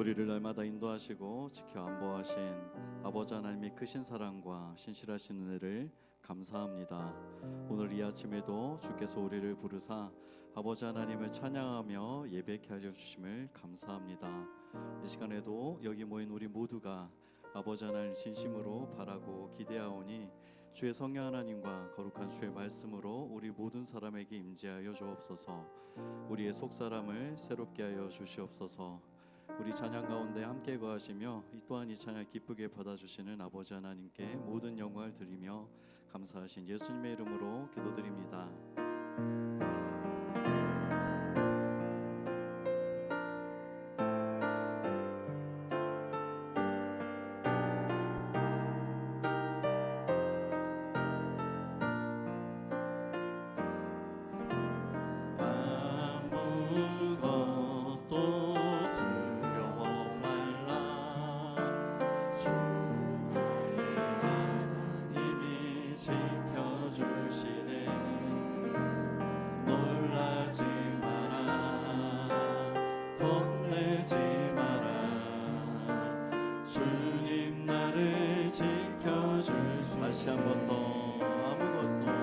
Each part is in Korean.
우리를 날마다 인도하시고 지켜 안보하신 아버지 하나님의 크신 사랑과 신실하신 은혜를 감사합니다. 오늘 이 아침에도 주께서 우리를 부르사 아버지 하나님을 찬양하며 예배케 하여 주심을 감사합니다. 이 시간에도 여기 모인 우리 모두가 아버지 하나님 진심으로 바라고 기대하오니 주의 성령 하나님과 거룩한 주의 말씀으로 우리 모든 사람에게 임재하여 주옵소서. 우리의 속 사람을 새롭게 하여 주시옵소서. 우리 찬양 가운데 함께 거하시며 이 또한 이 찬양 기쁘게 받아주시는 아버지 하나님께 모든 영광을 드리며 감사하신 예수님의 이름으로 기도드립니다. 다시 한 번 더 아무것도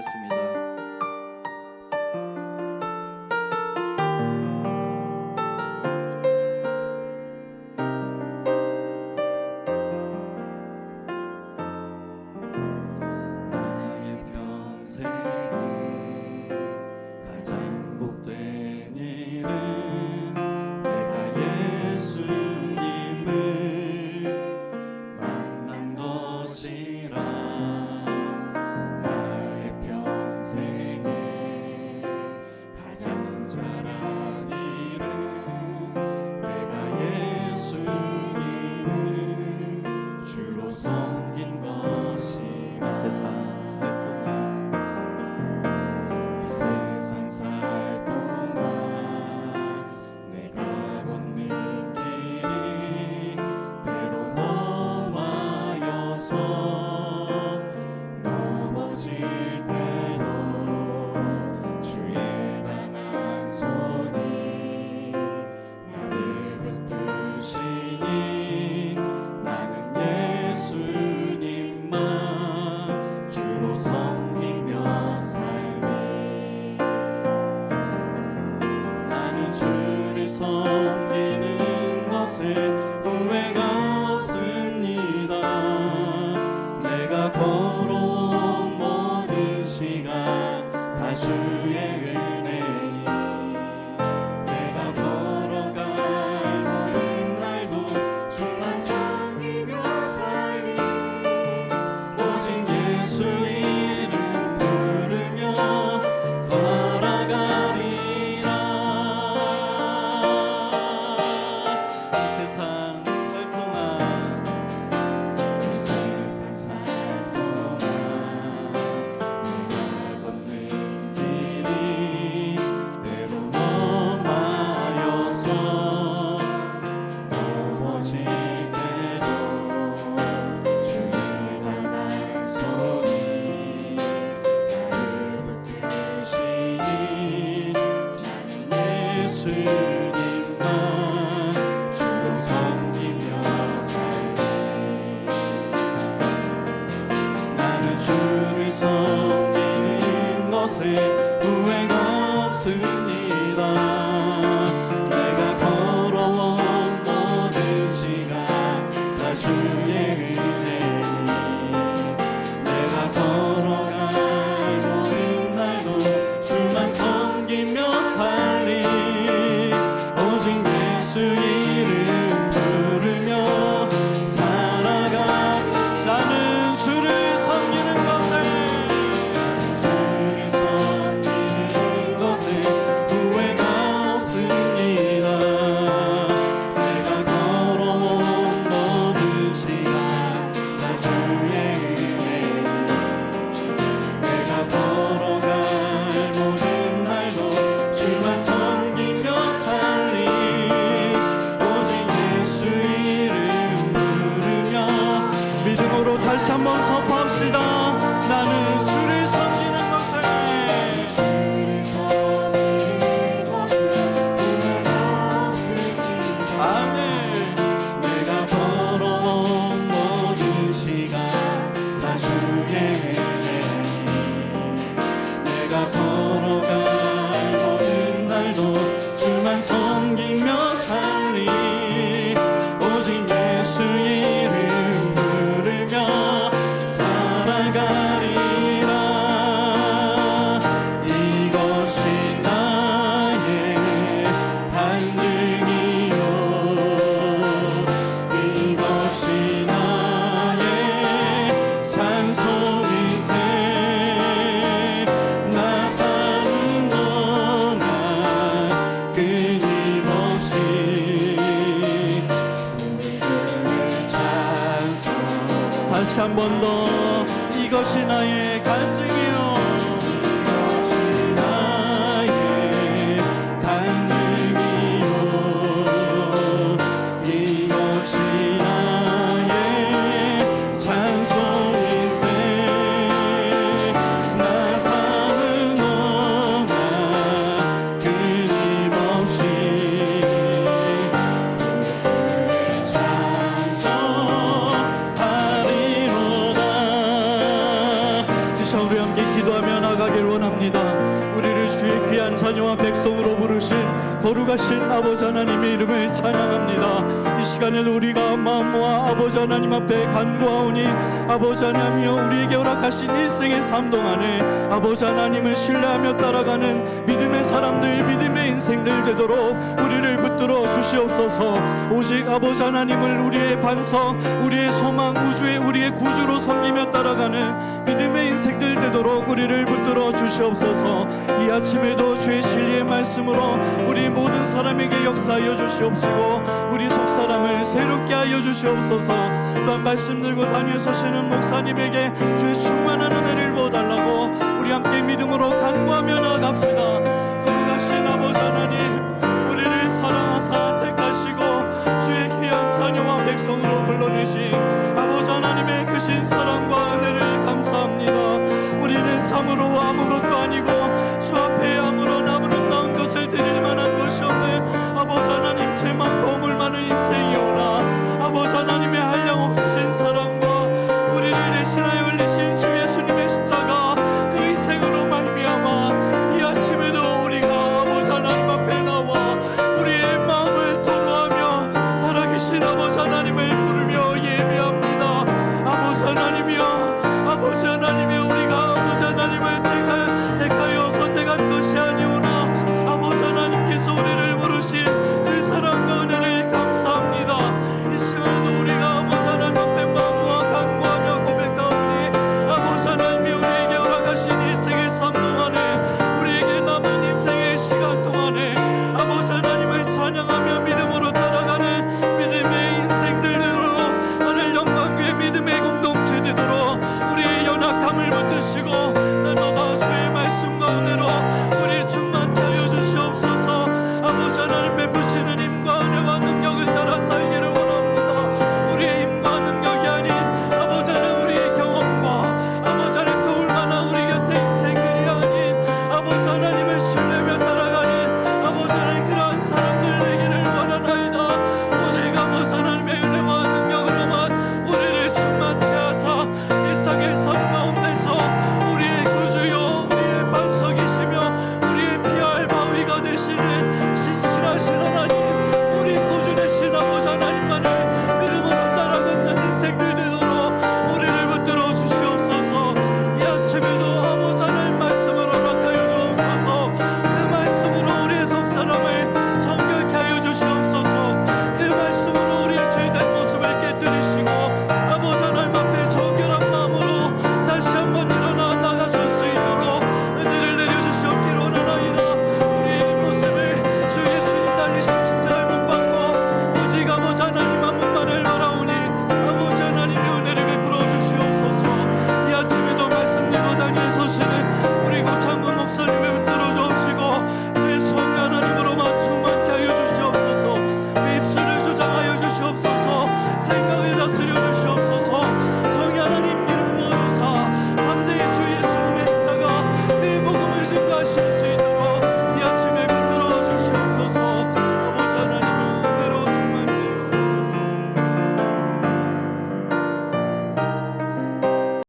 나가겠습니다. 서 I. 나의 간증이요 거룩하신 아버지 하나님의 이름을 찬양합니다. 이 시간에 우리가 마음 모아 아버지 하나님 앞에 간구하오니 아버지 하나님이여 우리에게 허락하신 일생의 삶 동안에 아버지 하나님을 신뢰하며 따라가는 믿음의 사람들 믿음의 인생들 되도록 우리를 붙들어 주시옵소서. 오직 아버지 하나님을 우리의 반석 우리의 소망 우주의 우리의 구주로 섬기며 따라가는 믿음의 인생들 되도록 우리를 붙들어 주시옵소서. 이 아침에도 주의 진리의 말씀으로 우리 모든 사람에게 역사하여 주시옵시고 우리 속 사람을 새롭게 하여 주시옵소서. 또한 말씀 들고 다니엘 서시는 목사님에게 주의 충만한 은혜를 부어달라고 우리 함께 믿음으로 간구하며 나아갑시다. 거룩하신 아버지 하나님 우리를 사랑하사 택하시고 주의 귀한 자녀와 백성으로 불러내신 아버지 하나님의 크신 사랑과 은혜를 감사합니다. 우리는 참으로 아무것도 아니고 주 앞에 아버지 하나님 죄 많고 물 많은 인생이오나. 아버지 하나님